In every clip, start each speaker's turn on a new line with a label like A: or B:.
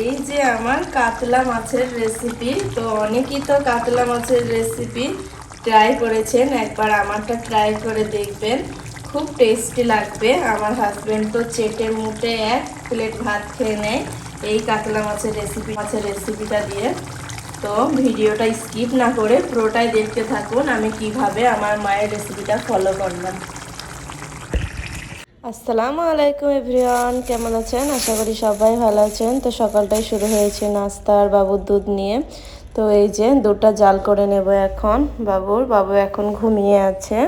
A: এই যে আমার কাতলা মাছের রেসিপি তো অনেকেই তো কাতলা মাছের রেসিপি ট্রাই করেছেন, একবার আমারটা ট্রাই করে দেখবেন। খুব টেস্টি লাগবে। আমার হাজবেন্ড তো চেটে মুটে এক প্লেট ভাত খেয়ে নেয় এই কাতলা মাছের রেসিপি মাছের রেসিপিটা দিয়ে। তো ভিডিওটা স্কিপ না করে পুরোটাই দেখতে থাকুন, আমি কীভাবে আমার মায়ের রেসিপিটা ফলো করলাম। আসসালামু আলাইকুম এভরিওয়ান, কেমন আছেন? আশা করি সবাই ভালো আছেন। তো সকালটাই শুরু হয়েছে নাস্তা আর বাবুর দুধ নিয়ে। তো এই যে দুধটা জাল করে নেব এখন বাবুর। বাবু এখন ঘুমিয়ে আছে।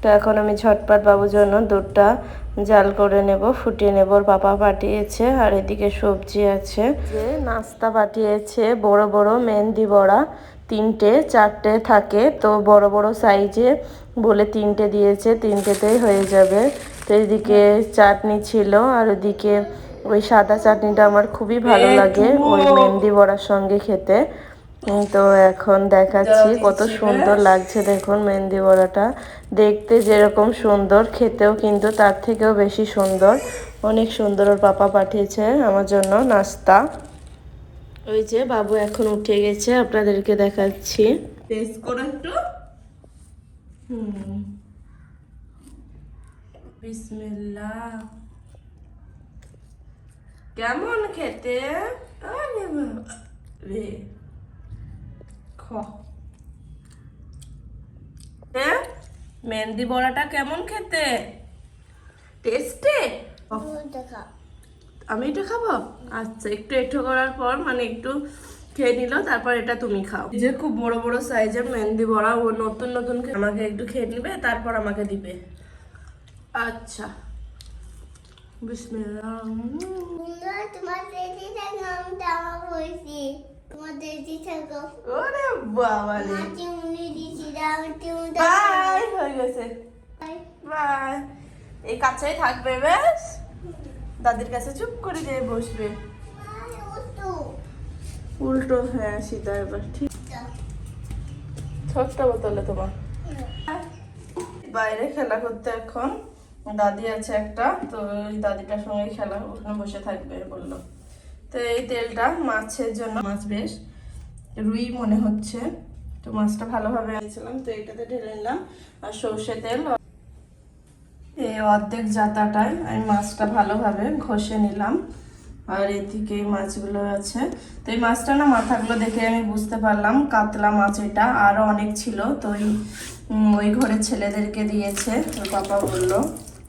A: তো এখন আমি ঝটপট বাবুর জন্য দুধটা জাল করে নেব, ফুটিয়ে নেব। ওর পাপা পাঠিয়েছে আর এদিকে সবজি আছে। যে নাস্তা পাঠিয়েছে বড় বড় মেহেন্দি বড়া, তিনটে, চারটে থাকে। তো বড় বড় সাইজে বলে তিনটে দিয়েছে, তিনটেতেই হয়ে যাবে। তো এইদিকে চাটনি ছিল আর ওদিকে ওই সাদা চাটনিটা আমার খুবই ভালো লাগে ওই মেহেন্দি বড়ার সঙ্গে খেতে। তো এখন দেখাচ্ছি কত সুন্দর লাগছে দেখুন মেহেন্দি বড়াটা। দেখতে যেরকম সুন্দর খেতেও কিন্তু তার থেকেও বেশি সুন্দর। অনেক সুন্দর ওর পাপা পাঠিয়েছে আমার জন্য নাস্তা। ওই যে বাবু এখন উঠে গেছে আপনাদেরকে দেখাচ্ছি। টেস্ট করো একটু। হুম। কেমন খেতে? মেহেন্দি বড়াটা কেমন খেতে? টেস্টে? আমি এটা খাব? আচ্ছা একটু একটু করার পর মানে একটু খেয়ে নিল, তারপর এটা তুমি খাও। যে খুব বড় বড় সাইজের মেহেন্দি বড়া ও নতুন নতুন আমাকে একটু খেয়ে নিবে, তারপর আমাকে দিবে। আচ্ছা। বিসমিল্লাহ।
B: তোমার দেশে থাকো আমি জামা পড়ছি তোমার দেশে থাকো
A: ওরে বাবা রে।
B: মাটি উনি দিছি আমি তুমি
A: বাই হয়ে গেছে। বাই। এই কাছেই থাকবে বেশ? দাদির কাছে চুপ করে যেয়ে বসবে। উল্টো। হ্যাঁ সিধা এবার ঠিক। ছোট্ট বোতলে তোমার। বাইরে খেলা করতে এখন। দাদি আছে একটা, তো ওই দাদিটার সঙ্গে খেলা, ওখানে বসে থাকবে বলল। তো এই তেলটা মাছের জন্য, মাছ বেশ, রুই মনে হচ্ছে, তো মাছটা ভালোভাবে আনিয়েছিলাম তো এইটাতে ঢেলে নিলাম, আর সর্ষে তেল। এই অর্ধেক জাতাটায় আমি মাছটা ভালোভাবে ঘষে নিলাম, আর এদিকে এই মাছগুলো আছে। তো এই মাছটা না মাথাগুলো দেখে আমি বুঝতে পারলাম, কাতলা মাছ এটা, আরও অনেক ছিল, তো ওই ওই ঘরের ছেলেদেরকে দিয়েছে, ওর পাপা বলল।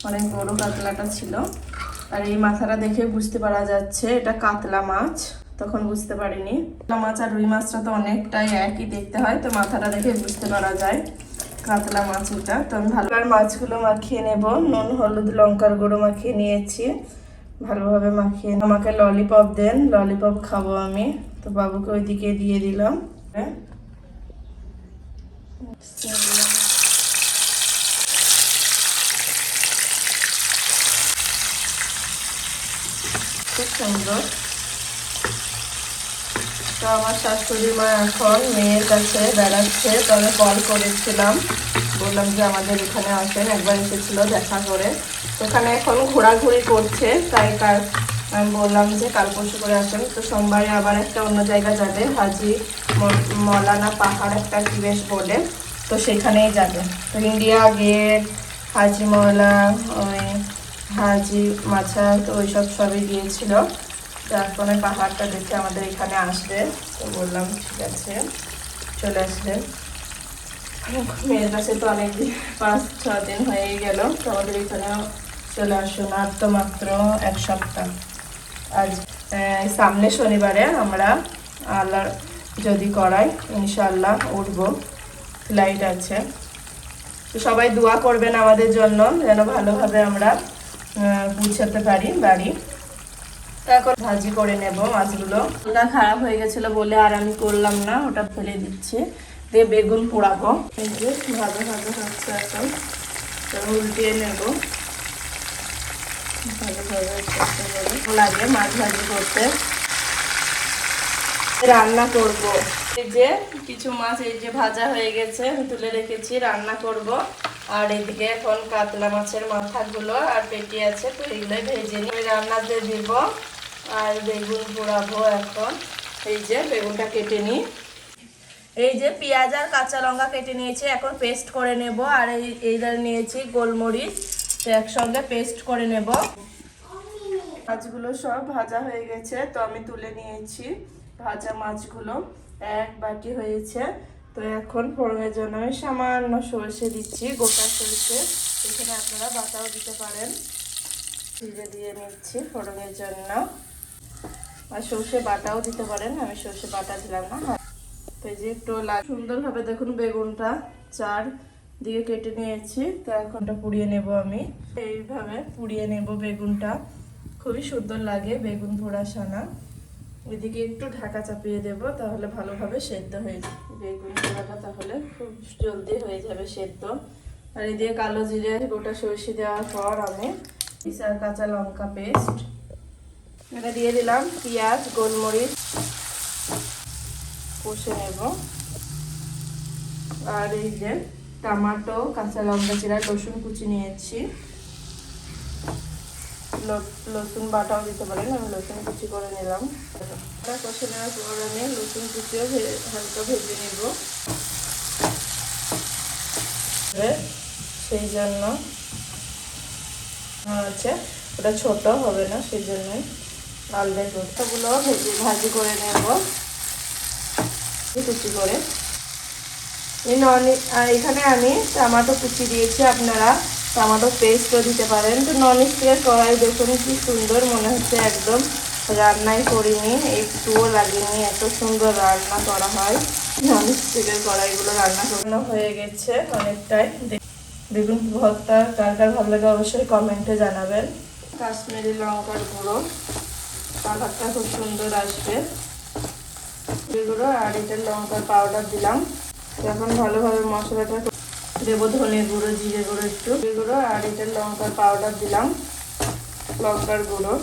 A: অনেক বড় কাতলাটা ছিল। আর এই মাথাটা দেখে বুঝতে পারা যাচ্ছে, এটা কাতলা মাছ। তখন বুঝতে পারিনি। কাতলা মাছ আর রুই মাছটা তো অনেকটাই একই দেখতে হয়, তো মাথাটা দেখে বুঝতে পারা যায় কাতলা মাছ এটা। তো আমি ভালো আর মাছগুলো মাখিয়ে নেব। নুন, হলুদ, লঙ্কার গুঁড়ো মাখিয়ে নিয়েছি। ভালোভাবে মাখিয়ে আমাকে ললিপপ দেন, ললিপপ খাব আমি। তো বাবুকে ওইদিকে দিয়ে দিলাম। হ্যাঁ খুব সুন্দর। তো আমার শাশুড়ি মা এখন মেয়ের কাছে বেড়াচ্ছে তো আমি কল করেছিলাম। বললাম যে আমাদের এখানে আসেন, একবার এসেছিল দেখা করে। তো ওখানে এখন ঘোরাঘুরি করছে, তাই কাল আমি বললাম যে কাল পরশু করে আসেন। তো সোমবারে আবার একটা অন্য জায়গা যাবে, হাজি মলানা পাহাড় একটা কি বেশ বলে, তো সেখানেই যাবে। তো ইন্ডিয়া গেট, হাজি মৌলা, ওই হাজি মাছা তো ওইসব সবই গিয়েছিল। এখন ওই পাহাড়টা দেখে আমাদের এখানে আসবে। তো বললাম, ঠিক আছে, চলে আসবে। মেয়ের কাছে তো অনেক দিন পাঁচ, ছ দিন হয়ে গেল। তো আমাদের এখানেও চলে আসুন আর তো মাত্র এক সপ্তাহ। আজ সামনে শনিবারে আমরা আল্লাহ যদি করাই ইনশাল্লাহ উঠবো। ফ্লাইট আছে। তো সবাই দোয়া করবেন আমাদের জন্য, যেন ভালোভাবে আমরা পৌঁছাতে পারি বাড়ি। তারপর ভাজি করে নেব মাছগুলো। ওটা খারাপ হয়ে গেছিল বলে আর আমি করলাম না, ওটা ফেলে দিচ্ছি। দিয়ে বেগুন পোড়াবো। ভালো ভালো হচ্ছে এখন। উল্টিয়ে নেব। ভালো ভালো লাগে মাছ ভাজি করতে। রান্না করব। এই যে কিছু মাছ এই যে ভাজা হয়ে গেছে তুলে রেখেছি, রান্না করব। আর এদিকে এখন কাতলা মাছের মাথাগুলো আর পেটি আছে, তো এগুলোই ভেজে নিয়ে রান্নাতে দিব। আর বেগুন পোড়াবো এখন। এই যে বেগুনটা কেটে নিই। এই যে পেঁয়াজ আর কাঁচা লঙ্কা কেটে নিয়েছি, এখন পেস্ট করে নেব। আর এই এইদার নিয়েছি গোলমরিচ, তো একসঙ্গে পেস্ট করে নেব। মাছগুলো সব ভাজা হয়ে গেছে, তো আমি তুলে নিয়েছি। ভাজা মাছগুলো এক বাটি হয়েছে। তো এখন ফোড়নের জন্য আমি সামান্য সরষে দিচ্ছি, গোটা সরষে। এখানে আপনারা বাটাও দিতে পারেন। জিরে দিয়ে নিচ্ছি ফোড়নের জন্য। আর সর্ষে বাটাও দিতে পারেন, আমি সর্ষে বাটা দিলাম না। তো এই যে একটু সুন্দরভাবে দেখুন বেগুনটা চার দিকে কেটে নিয়েছি। তো এখনটা পুড়িয়ে নেব আমি। এইভাবে পুড়িয়ে নেব বেগুনটা। খুবই সুন্দর লাগে বেগুন পোড়া সানা ওইদিকে একটু ঢাকা চাপিয়ে দেব, তাহলে ভালোভাবে সেদ্ধ হয়ে যাবে। বেগুন পোড়াটা তাহলে খুব জলদি হয়ে যাবে সেদ্ধ। আর এদিকে কালো জিরে, গোটা সরষে দেওয়ার পর আমি বিশাল কাঁচা লঙ্কা পেস্ট। এটা দিয়ে দিলাম, পেঁয়াজ, গোলমরিচ কষে নেব। আর এই যে টমাটো, কাঁচা লঙ্কা চিরা রসুন কুচি নিয়েছি। ল- রসুন বাটাও দিতে পারেন, আমি রসুন কুচি করে নিলাম। কষে নেওয়ার পর আমি রসুন কুচিও হালকা ভেজে নেব। সেই জন্য আছে ওটা ছোট হবে না, সেই জন্যই আলদা রোটাগুলো ভেজে ভাজি করে নেব। কুচি করে। এখানে আমি টমাটো কুচি দিয়েছি, আপনারা টমাটো পেস্টও দিতে পারেন। তো নন স্টিকের কড়াই দেখুন, কি সুন্দর মনে হচ্ছে একদম। রান্নাই করিনি, একটুও লাগেনি, এত সুন্দর রান্না করা হয়। নন স্টিকের কড়াইগুলো রান্না করানো হয়ে গেছে অনেকটাই। দে- বেগুন ভর্তা কার কার ভালো লাগে অবশ্যই কমেন্টে জানাবেন। কাশ্মীরি লঙ্কার গুঁড়ো, কালারটা খুব সুন্দর আসবে। এগুলো আর এটা লঙ্কার পাউডার দিলাম। এখন ভালোভাবে মশলাটা দেবো ধনে গুঁড়ো জিরে গুঁড়ো একটু। গুঁড়ো আর এটা লঙ্কার পাউডার দিলাম। লঙ্কার গুঁড়ো,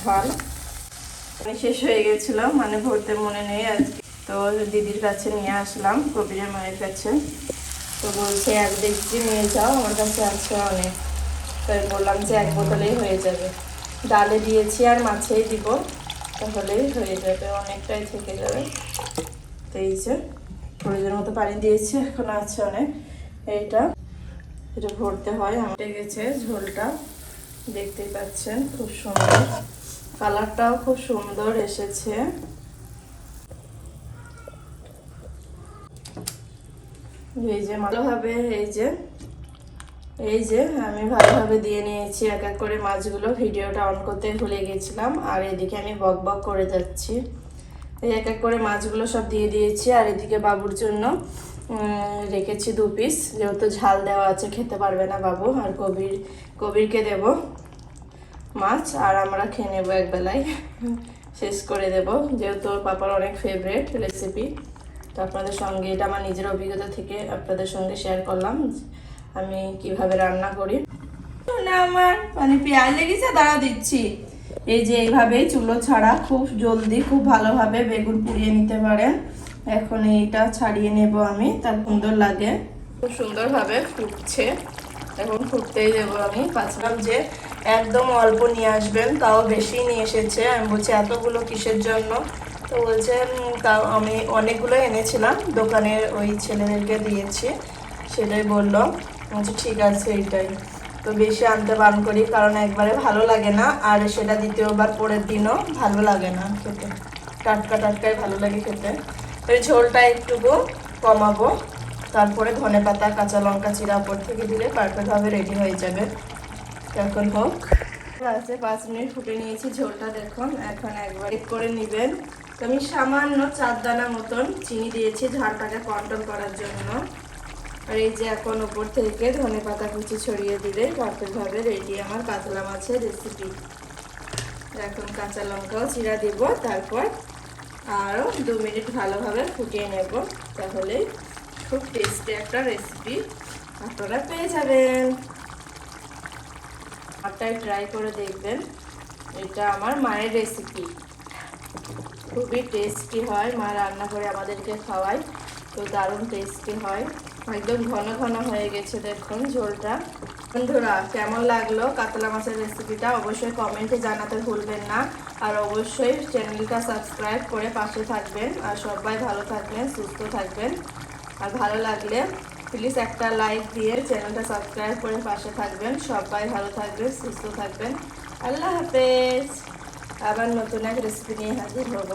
A: ঝাল। আমি শেষ হয়ে গেছিলাম মানে ভরতে মনে নেই আজকে। তো দিদির কাছে নিয়ে আসলাম কবিরের মায়ের কাছে। তো বলছে, এক দেখছি, নিয়ে যাও, আমার কাছে আছে অনেক। তাই বললাম যে, এক বোতলেই হয়ে যাবে। ডালে দিয়েছি আর মাছেই দিব, তাহলেই হয়ে যাবে, অনেকটাই থেকে যাবে। তো এই যে প্রয়োজন মতো পানি দিয়েছি, এখন আছে অনেক। এইটা, এটা ভরতে হয় আমার গেছে ঝোলটা। দেখতেই পাচ্ছেন, খুব সুন্দর। কালারটাও খুব সুন্দর এসেছে। এই যে, ভালোভাবে, এই যে এই যে, আমি ভালোভাবে দিয়ে নিয়েছি, এক এক করে মাছগুলো। ভিডিওটা অন করতে ভুলে গেছিলাম, আর এদিকে আমি বক বক করে যাচ্ছি। এই এক এক করে মাছগুলো সব দিয়ে দিয়েছি, আর এদিকে বাবুর জন্য রেখেছি দু পিস যেহেতু ঝাল দেওয়া আছে, খেতে পারবে না বাবু। আর কবির, কবিরকে দেব মাছ, আর আমরা খেয়ে নেব একবেলায় শেষ করে দেব। যেহেতু ওর পাপার অনেক ফেভারেট রেসিপি তো আপনাদের সঙ্গে, এটা আমার নিজের অভিজ্ঞতা থেকে আপনাদের সঙ্গে শেয়ার করলাম আমি কীভাবে রান্না করি। না আমার মানে পেঁয়াজ লেগেছে দাঁড়া দিচ্ছি। এই যে এইভাবেই চুলো ছাড়া, খুব জলদি, খুব ভালোভাবে বেগুন পুড়িয়ে নিতে পারেন। এখন এইটা ছাড়িয়ে নেব আমি, তার সুন্দর লাগে। খুব সুন্দরভাবে ফুটছে। এখন ফুটতেই দেবো আমি। পাচ্ছিলাম যে একদম অল্প নিয়ে আসবেন, তাও বেশি নিয়ে এসেছে। আমি বলছি, এতগুলো কিসের জন্য? তো বলছে তাও আমি অনেকগুলো এনেছিলাম দোকানের ওই ছেলেদেরকে দিয়েছি। সেটাই বলল। বলছি, ঠিক আছে, এইটাই। তো বেশি আনতে বান করি, কারণ একবারে ভালো লাগে না, আর সেটা দ্বিতীয়বার পরের দিনও ভালো লাগে না খেতে। টাটকা টাটকাই ভালো লাগে খেতে। ওই ঝোলটা একটুকু কমাবো। তারপরে ধনে পাতা, কাঁচা লঙ্কা, চিরা, উপর থেকে দিলে পারফেক্টভাবে রেডি হয়ে যাবে। এখন হোক। আছে পাঁচ মিনিট ফুটে নিয়েছি ঝোলটা, দেখুন। এখন একবার করে নেবেন। তো আমি সামান্য চার দানা মতন চিনি দিয়েছি ঝাড়টাকে কন্ট্রোল করার জন্য। আর এই যে এখন উপর থেকে ধনে পাতা কুচি ছড়িয়ে দিলে পারফেক্টভাবে রেডি আমার কাতলা মাছের রেসিপি এখন কাঁচা লঙ্কাও, চিরা দিব, তারপর আরও দু মিনিট ভালোভাবে ফুটিয়ে নেব, তাহলে খুব টেস্টি একটা রেসিপি আপনারা পেয়ে যাবেন। আপনারা ট্রাই করে দেখবেন, এটা আমার মায়ের রেসিপি খুবই টেস্টি হয়, মা রান্না করে আমাদেরকে খাওয়ায়, তো দারুণ টেস্টি হয়। একদম ঘন ঘন হয়ে গেছে দেখুন ঝোলটা। বন্ধুরা, কেমন লাগল কাতলা মাছের রেসিপিটা অবশ্যই কমেন্টে জানাতে ভুলবেন না। আর অবশ্যই চ্যানেলটা সাবস্ক্রাইব করে পাশে থাকবেন। আর সবাই ভালো থাকবেন, সুস্থ থাকবেন। আর ভালো লাগলে প্লিজ একটা লাইক দিয়ে চ্যানেলটা সাবস্ক্রাইব করে পাশে থাকবেন। সবাই ভালো থাকবেন, সুস্থ থাকবেন। আল্লাহ হাফেজ। আবার নতুন এক রেসিপি নিয়ে হাজির হব।